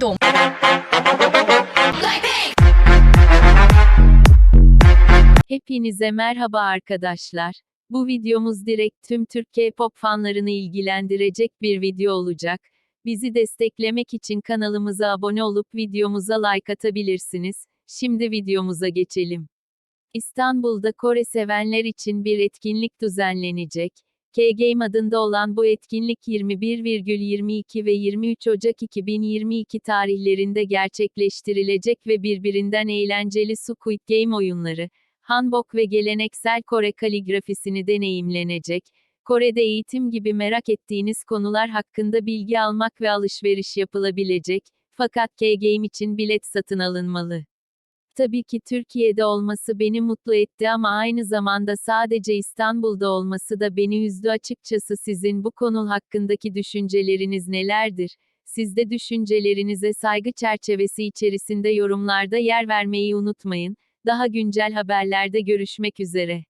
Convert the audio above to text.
dom. Hepinize merhaba arkadaşlar. Bu videomuz direkt tüm Türk K-pop fanlarını ilgilendirecek bir video olacak. Bizi desteklemek için kanalımıza abone olup videomuza like atabilirsiniz. Şimdi videomuza geçelim. İstanbul'da Kore sevenler için bir etkinlik düzenlenecek. K-Game adında olan bu etkinlik 21,22 ve 23 Ocak 2022 tarihlerinde gerçekleştirilecek ve birbirinden eğlenceli Squid Game oyunları, hanbok ve geleneksel Kore kaligrafisini deneyimlenecek. Kore'de eğitim gibi merak ettiğiniz konular hakkında bilgi almak ve alışveriş yapılabilecek. Fakat K-Game için bilet satın alınmalı. Tabii ki Türkiye'de olması beni mutlu etti ama aynı zamanda sadece İstanbul'da olması da beni üzdü açıkçası sizin bu konu hakkındaki düşünceleriniz nelerdir? Siz de düşüncelerinize saygı çerçevesi içerisinde yorumlarda yer vermeyi unutmayın. Daha güncel haberlerde görüşmek üzere.